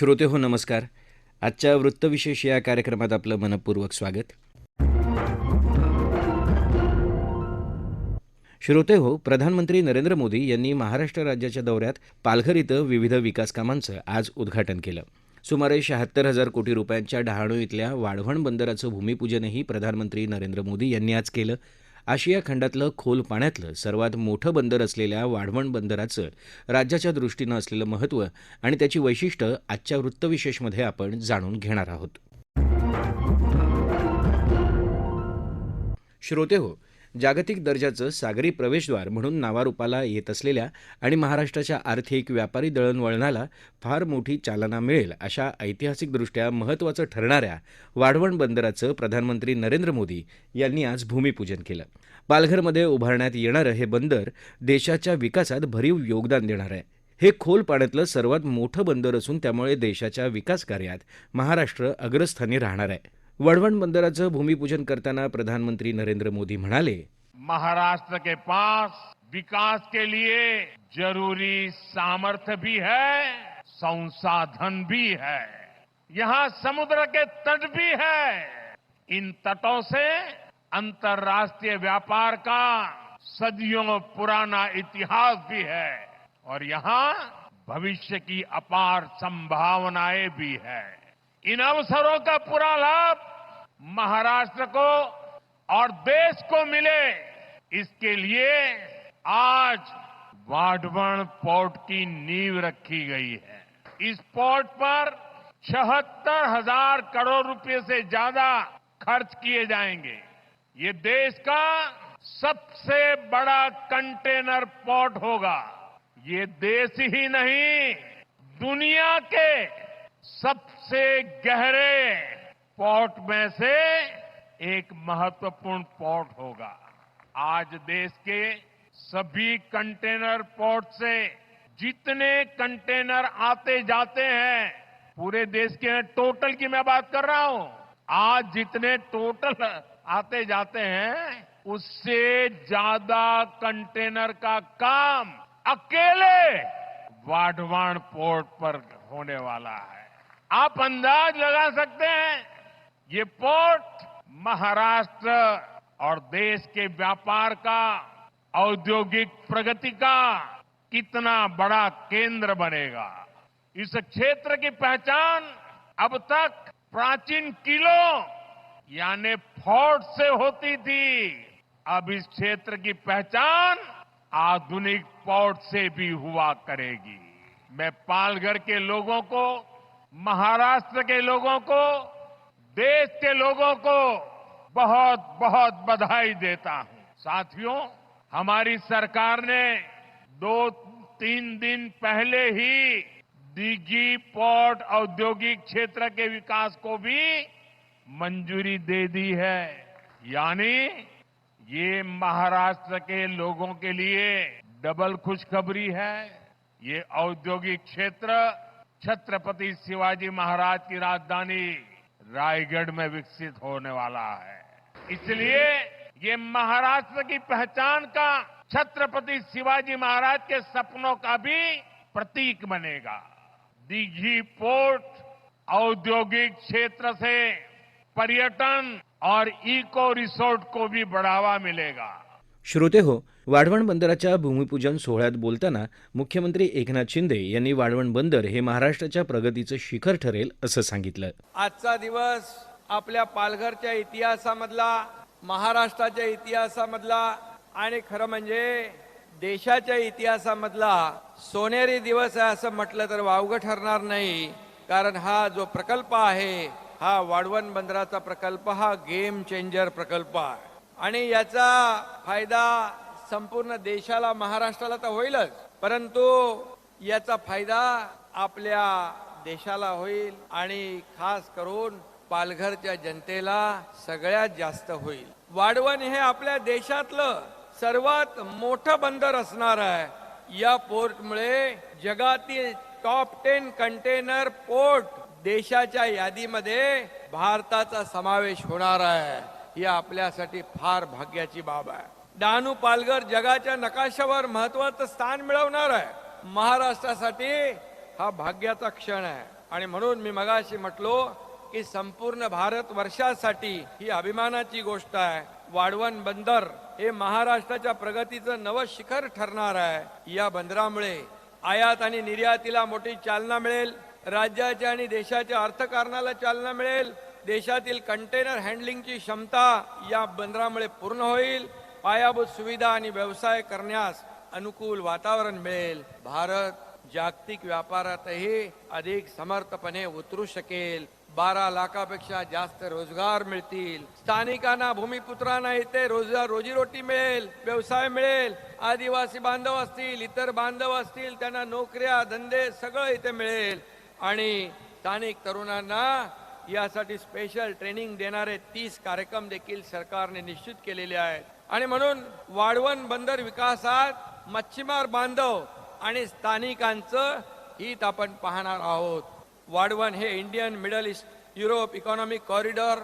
श्रोते हो नमस्कार. आजच्या वृत्तविशेष या कार्यक्रमात आपलं मनपूर्वक स्वागत. श्रोते हो प्रधानमंत्री नरेंद्र मोदी यांनी महाराष्ट्र राज्याच्या दौऱ्यात पालघर इथं विविध विकास कामांचं आज उद्घाटन केलं. सुमारे शहात्तर हजार कोटी रुपयांच्या डहाणू इथल्या वाढवण बंदराचं भूमिपूजनही प्रधानमंत्री नरेंद्र मोदी यांनी आज केलं. आशिया खंडातलं खोल पाण्यातलं सर्वात मोठं बंदर असलेल्या वाढवण बंदराचं राज्याच्या दृष्टीनं असलेलं महत्त्व आणि त्याची वैशिष्ट्य आजच्या वृत्तविशेषमध्ये आपण जाणून घेणार आहोत. श्रोते हो जागतिक दर्जाचं सागरी प्रवेशद्वार म्हणून नावारूपाला येत असलेल्या आणि महाराष्ट्राच्या आर्थिक व्यापारी दळणवळणाला फार मोठी चालना मिळेल अशा ऐतिहासिकदृष्ट्या महत्त्वाचं ठरणाऱ्या वाढवण बंदराचं प्रधानमंत्री नरेंद्र मोदी यांनी आज भूमिपूजन केलं. पालघरमध्ये उभारण्यात येणारं हे बंदर देशाच्या विकासात भरीव योगदान देणार आहे. हे खोल पाण्यातलं सर्वात मोठं बंदर असून त्यामुळे देशाच्या विकास कार्यात महाराष्ट्र अग्रस्थानी राहणार आहे. वढवण बंदराचं भूमिपूजन करताना प्रधानमंत्री नरेंद्र मोदी म्हणाले, महाराष्ट्र के पास विकास के लिए ज़रूरी सामर्थ्य भी है, संसाधन भी है। यहाँ समुद्र के तट भी है। इन तटों से अंतर्राष्ट्रीय व्यापार का सदियों पुराना इतिहास भी है और यहाँ भविष्य की अपार संभावनाएँ भी है। इन अवसरों का पूरा लाभ महाराष्ट्र को और देश को मिले, इसके लिए आज वाढवण पोर्ट की नींव रखी गई है। इस पोर्ट पर छहत्तर हज़ार करोड़ रुपए से ज़्यादा खर्च किए जाएँगे। ये देश का सबसे बड़ा कंटेनर पोर्ट होगा। ये देश ही नहीं, दुनिया के सबसे गहरे पोर्ट में से एक महत्वपूर्ण पोर्ट होगा। आज देश के सभी कंटेनर पोर्ट से जितने कंटेनर आते जाते हैं, पूरे देश के टोटल की मैं बात कर रहा हूँ। आज जितने टोटल आते जाते हैं, उससे ज़्यादा कंटेनर का काम अकेले वाढवान पोर्ट पर होने वाला है। आप अंदाज लगा सकते हैं ये पोर्ट महाराष्ट्र और देश के व्यापार का, औद्योगिक प्रगति का कितना बड़ा केंद्र बनेगा। इस क्षेत्र की पहचान अब तक प्राचीन किलों, यानी फोर्ट से होती थी। अब इस क्षेत्र की पहचान आधुनिक पोर्ट से भी हुआ करेगी। मैं पालघर के लोगों को, महाराष्ट्र के लोगों को देश के लोगों को बहुत बहुत बधाई देता हूँ। साथियों, हमारी सरकार ने दो, तीन दिन पहले ही दीघी पोर्ट औद्योगिक क्षेत्र के विकास को भी मंजूरी दे दी है। यानी ये महाराष्ट्र के लोगों के लिए डबल खुशखबरी है। ये औद्योगिक क्षेत्र छत्रपति शिवाजी महाराज की राजधानी रायगढ़ में विकसित होने वाला है। इसलिए ये महाराष्ट्र की पहचान का छत्रपति शिवाजी महाराज के सपनों का भी प्रतीक बनेगा। दीघी पोर्ट, औद्योगिक क्षेत्र से पर्यटन और इको रिसोर्ट को भी बढ़ावा मिलेगा। श्रोते हो वाढवण बंदराच्या भूमिपूजन सोहळ्यात बोलताना मुख्यमंत्री एकनाथ शिंदे यांनी वाढवण बंदर हे महाराष्ट्राच्या प्रगतीचं शिखर ठरेल असं सांगितलं. आजचा दिवस आपल्या पालघरच्या इतिहासामधला महाराष्ट्राच्या इतिहासामधला आणि खरं म्हणजे देशाच्या इतिहासामधला सोनेरी दिवस आहे असं म्हटलं तर वावगं ठरणार नाही. कारण हा जो प्रकल्प आहे हा वाढवण बंदराचा प्रकल्प हा गेम चेंजर प्रकल्प आहे. आणि याचा फायदा संपूर्ण देशाला महाराष्ट्राला तर होईलच. परंतु याचा फायदा आपल्या देशाला होईल आणि खास करून पालघरच्या जनतेला सगळ्यात जास्त होईल. वाढवण हे आपल्या देशातलं सर्वात मोठं बंदर असणार आहे. या पोर्टमुळे जगातील टॉप टेन कंटेनर पोर्ट देशाच्या यादीमध्ये भारताचा समावेश होणार आहे. ही आपल्यासाठी फार भाग्याची बाब आहे. डहाणू पालघर जगाच्या नकाशावर महत्वाचं स्थान मिळवणार आहे. महाराष्ट्रासाठी हा भाग्याचा क्षण आहे. आणि म्हणून मी मगाशी म्हटलो की संपूर्ण भारत वर्षासाठी ही अभिमानाची गोष्ट आहे. वाढवण बंदर हे महाराष्ट्राच्या प्रगतीचं नवं शिखर ठरणार आहे. या बंदरामुळे आयात आणि निर्यातीला मोठी चालना मिळेल. राज्याच्या आणि देशाच्या अर्थकारणाला चालना मिळेल. देशातील कंटेनर हँडलिंगची क्षमता या बंदरामुळे पूर्ण होईल. पायाभूत सुविधा आणि व्यवसाय करण्यास अनुकूल वातावरण मिळेल. भारत जागतिक व्यापारातही अधिक समर्थपणे उतरू शकेल. बारा लाखापेक्षा जास्त रोजगार मिळतील. स्थानिकांना भूमिपुत्रांना इथे रोजगार रोजीरोटी मिळेल व्यवसाय मिळेल. आदिवासी बांधव असतील इतर बांधव असतील त्यांना नोकऱ्या धंदे सगळं इथे मिळेल. आणि स्थानिक तरुणांना यासाठी स्पेशल ट्रेनिंग देणारे तीस कार्यक्रम देखील सरकारने निश्चित केलेले आहेत. आणि म्हणून वाढवण बंदर विकासात मच्छीमार बांधव आणि स्थानिकांचं हित आपण पाहणार आहोत. वाढवण हे Indian middle east Europe economic corridor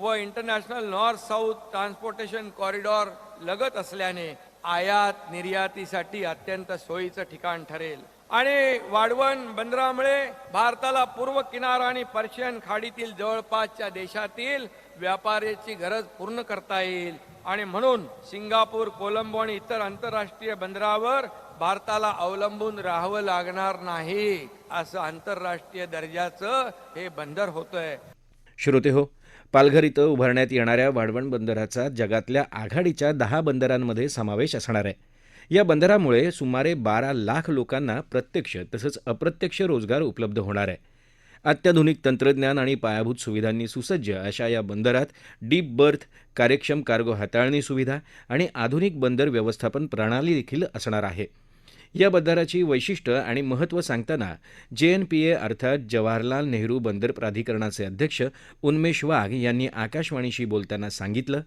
व international north south transportation corridor लगत असल्याने आयात निर्यातीसाठी अत्यंत सोयीचं ठिकाण ठरेल. आणि वाढवण बंदरामुळे भारताला पूर्व किनारा आणि पर्शियन खाडीतील जवळपासच्या देशातील व्यापाराची गरज पूर्ण करता येईल. आणि म्हणून सिंगापूर कोलंबो आणि इतर आंतरराष्ट्रीय बंदरावर भारताला अवलंबून राहावं लागणार नाही असं आंतरराष्ट्रीय दर्जाचं हे बंदर होतंय. श्रोते हो पालघर इथं उभारण्यात येणाऱ्या वाढवण बंदराचा जगातल्या आघाडीच्या दहा बंदरांमध्ये समावेश असणार आहे. या बंदरामुळे सुमारे बारा लाख लोकांना प्रत्यक्ष तसंच अप्रत्यक्ष रोजगार उपलब्ध होणार आहे. अत्याधुनिक तंत्रज्ञान आणि पायाभूत सुविधांनी सुसज्ज अशा या बंदरात डीप बर्थ कार्यक्षम कार्गो हाताळणी सुविधा आणि आधुनिक बंदर व्यवस्थापन प्रणाली देखील असणार आहे. या बंदराची वैशिष्ट्य आणि महत्त्व सांगताना जेएनपीए पी ए अर्थात जवाहरलाल नेहरू बंदर प्राधिकरणाचे अध्यक्ष उन्मेश वाघ यांनी आकाशवाणीशी बोलताना सांगितलं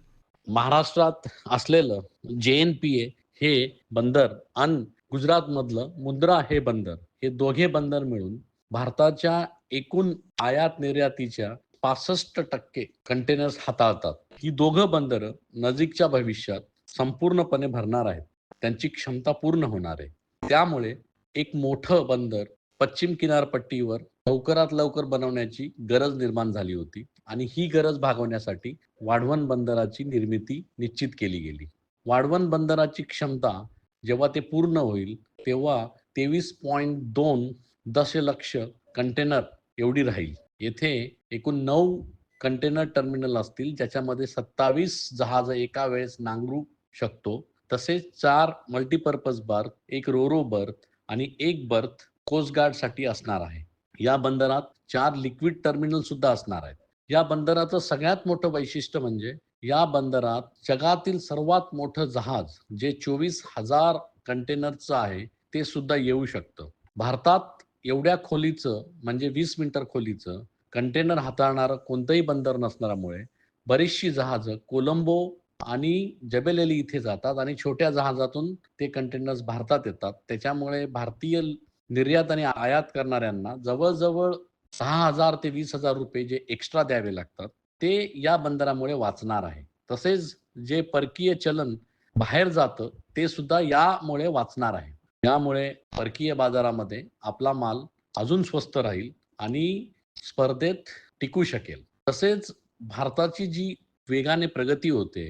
महाराष्ट्रात असलेलं जेएनपीए पी ए हे बंदर आणि गुजरातमधलं मुद्रा हे बंदर हे दोघे बंदर मिळून भारताच्या एकूण आयात निर्यातीच्या पासष्ट टक्के कंटेनर्स हाताळतात. ही दोघं बंदरं नजीकच्या भविष्यात संपूर्णपणे भरणार आहेत. त्यांची क्षमता पूर्ण होणार आहे. त्यामुळे एक मोठं बंदर पश्चिम किनारपट्टीवर लवकरात लवकर बनवण्याची गरज निर्माण झाली होती आणि ही गरज भागवण्यासाठी वाढवण बंदराची निर्मिती निश्चित केली गेली. वाढवण बंदराची क्षमता जेव्हा ते पूर्ण होईल तेव्हा तेवीस पॉईंट दोन दशलक्ष कंटेनर एवढी राहील. येथे एकूण नऊ कंटेनर टर्मिनल असतील ज्याच्यामध्ये सत्तावीस जहाज एका वेळेस नांगरू शकतो. तसेच चार मल्टीपर्पज बर्थ एक रोरो बर्थ आणि एक बर्थ कोस्टगार्डसाठी असणार आहे. या बंदरात चार लिक्विड टर्मिनल सुद्धा असणार आहेत. या बंदराचं सगळ्यात मोठं वैशिष्ट्य म्हणजे या बंदरात जगातील सर्वात मोठं जहाज जे चोवीस हजार कंटेनरचं आहे ते सुद्धा येऊ शकतं. भारतात एवढ्या खोलीचं म्हणजे वीस मीटर खोलीचं कंटेनर हाताळणारं कोणतंही बंदर नसणाऱ्यामुळे बरीचशी जहाजं कोलंबो आणि जबेलेली इथे जातात आणि छोट्या जहाजातून ते कंटेनर्स भारतात येतात. त्याच्यामुळे भारतीय निर्यात आणि आयात करणाऱ्यांना जवळजवळ सहा हजार ते वीस हजार रुपये जे एक्स्ट्रा द्यावे लागतात ते या बंदरामुळे वाचणार आहे. तसेच जे परकीय चलन बाहेर जातं ते सुद्धा यामुळे वाचणार आहे. यामुळे परकीय बाजारामध्ये आपला माल अजून स्वस्त राहील आणि स्पर्धेत टिकू शकेल. तसेच भारताची जी वेगाने प्रगती होते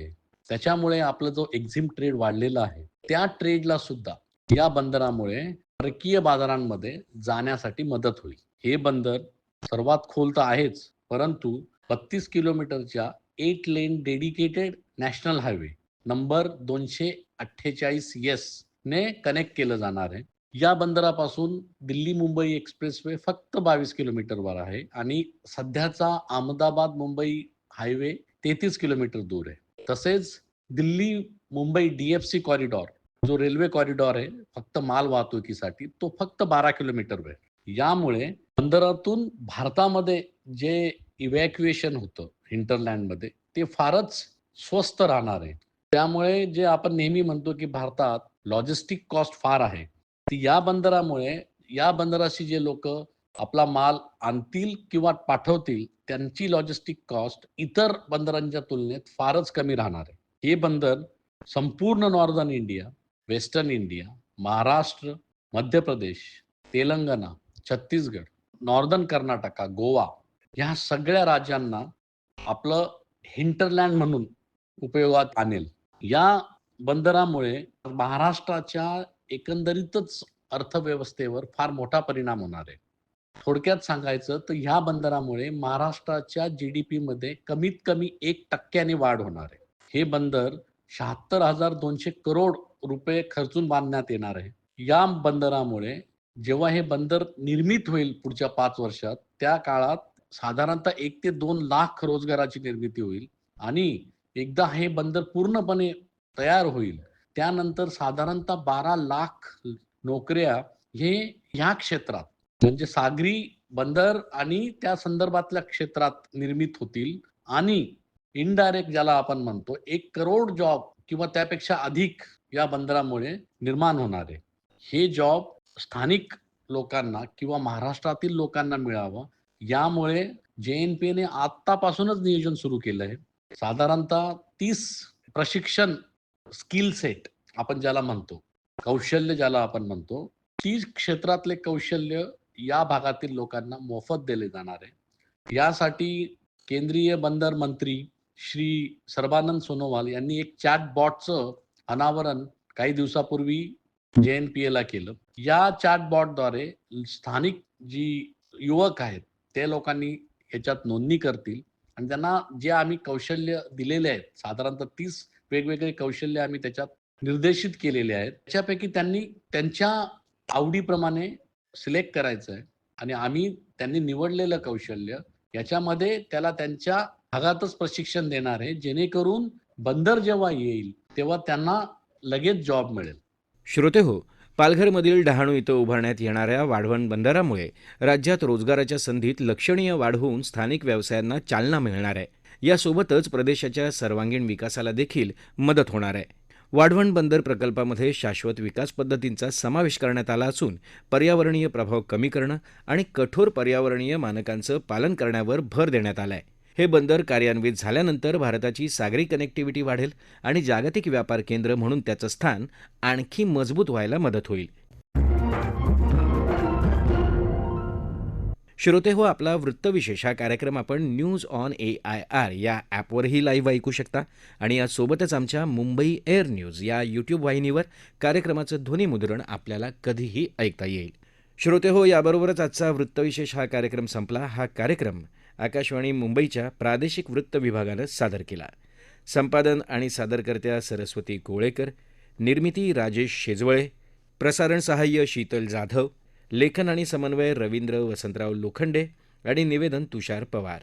त्याच्यामुळे आपलं जो एक्झिम ट्रेड वाढलेला आहे त्या ट्रेडला सुद्धा या बंदरामुळे परकीय बाजारांमध्ये जाण्यासाठी मदत होईल. हे बंदर सर्वात खोल तर आहेच परंतु बत्तीस किलोमीटरच्या eight lane dedicated national highway number दोनशे अठ्ठेचाळीस येस ने कनेक्ट केलं जाणार आहे. या बंदरापासून दिल्ली मुंबई एक्सप्रेसवे फक्त बावीस किलोमीटरवर आहे आणि सध्याचा अहमदाबाद मुंबई हायवे तेहतीस किलोमीटर दूर आहे. तसेच दिल्ली मुंबई डीएफसी कॉरिडॉर जो रेल्वे कॉरिडॉर आहे फक्त माल वाहतुकीसाठी तो फक्त बारा किलोमीटरवर आहे. यामुळे बंदरातून भारतामध्ये जे इव्हॅक्युएशन होतं हिंटरलँडमध्ये ते फारच स्वस्त राहणार आहे. त्यामुळे जे आपण नेहमी म्हणतो की भारतात लॉजिस्टिक कॉस्ट फार आहे ती या बंदरामुळे या बंदराशी जे लोक आपला माल आणतील किंवा पाठवतील त्यांची लॉजिस्टिक कॉस्ट इतर बंदरांच्या तुलनेत फारच कमी राहणार आहे. हे बंदर संपूर्ण northern India western India Maharashtra Madhya Pradesh Telangana Chhattisgarh northern Karnataka Goa ह्या सगळ्या राज्यांना आपलं हिंटरलँड म्हणून उपयोगात आणेल. या बंदरामुळे महाराष्ट्राच्या एकंदरीतच अर्थव्यवस्थेवर फार मोठा परिणाम होणार आहे. थोडक्यात सांगायचं तर ह्या बंदरामुळे महाराष्ट्राच्या जी डी मध्ये कमीत कमी एक टक्क्याने वाढ होणार आहे. हे बंदर शहात्तर हजार दोनशे करोड रुपये खर्चून बांधण्यात येणार आहे. या बंदरामुळे जेव्हा हे बंदर निर्मित होईल पुढच्या पाच वर्षात त्या काळात साधारणतः एक ते दोन लाख रोजगाराची निर्मिती होईल आणि एकदा हे बंदर पूर्णपणे तयार होईल त्यानंतर साधारणतः बारा लाख नोकऱ्या हे ह्या क्षेत्रात म्हणजे सागरी बंदर आणि त्या संदर्भातल्या क्षेत्रात निर्मित होतील. आणि इनडायरेक्ट ज्याला आपण म्हणतो एक करोड जॉब किंवा त्यापेक्षा अधिक या बंदरामुळे निर्माण होणार आहे. हे जॉब स्थानिक लोकांना किंवा महाराष्ट्रातील लोकांना मिळावं. यामुळे जे एन पी ने आतापासूनच नियोजन सुरू केलं आहे साधारणतः तीस प्रशिक्षण स्किल सेट आपण ज्याला म्हणतो कौशल्य ज्याला आपण म्हणतो ती क्षेत्रातले कौशल्य या भागातील लोकांना मोफत दिले जाणार आहे. यासाठी केंद्रीय बंदर मंत्री श्री सर्बानंद सोनोवाल यांनी एक चॅट बॉटचं अनावरण काही दिवसापूर्वी जे एन पी एला केलं. या चॅट बॉटद्वारे स्थानिक जी युवक आहेत ते लोकांनी याच्यात नोंदणी करतील. आणि त्यांना जे आम्ही कौशल्य दिलेले आहेत साधारणतः तीस वेगवेगळे कौशल्य आम्ही त्याच्यात निर्देशित केलेले आहेत. त्याच्यापैकी त्यांनी त्यांच्या आवडीप्रमाणे सिलेक्ट करायचं आहे आणि आम्ही त्यांनी निवडलेलं कौशल्य याच्यामध्ये त्याला त्यांच्या भागातच प्रशिक्षण देणार आहे. जेणेकरून बंदर जेव्हा येईल तेव्हा त्यांना लगेच जॉब मिळेल. श्रोते हो पालघरमधील डहाणू इथं उभारण्यात येणाऱ्या वाढवण बंदरामुळे राज्यात रोजगाराच्या संधीत लक्षणीय वाढ होऊन स्थानिक व्यवसायांना चालना मिळणार आहे. यासोबतच प्रदेशाच्या सर्वांगीण विकासाला देखील मदत होणार आहे. वाढवण बंदर प्रकल्पामध्ये शाश्वत विकास पद्धतींचा समावेश करण्यात आला असून पर्यावरणीय प्रभाव कमी करणं आणि कठोर पर्यावरणीय मानकांचं पालन करण्यावर भर देण्यात आला आहे हे बंदर कार्यान्वित झाल्यानंतर भारताची सागरी कनेक्टिव्हिटी वाढेल आणि जागतिक व्यापार केंद्र म्हणून त्याचं स्थान आणखी मजबूत व्हायला मदत होईल. श्रोते हो आपला वृत्तविशेष हा कार्यक्रम आपण news on A I R या ॲपवरही लाईव्ह ऐकू शकता आणि यासोबतच आमच्या मुंबई एअर न्यूज या यूट्यूब वाहिनीवर कार्यक्रमाचं ध्वनीमुद्रण आपल्याला कधीही ऐकता येईल. श्रोते हो याबरोबरच आजचा वृत्तविशेष हा कार्यक्रम संपला. हा कार्यक्रम आकाशवाणी मुंबईच्या प्रादेशिक वृत्त विभागानं सादर केला. संपादन आणि सादरकर्त्या सरस्वती कोळेकर निर्मिती राजेश शेजवळे प्रसारण सहाय्य शीतल जाधव लेखन आणि समन्वय रवींद्र वसंतराव लोखंडे आणि निवेदन तुषार पवार.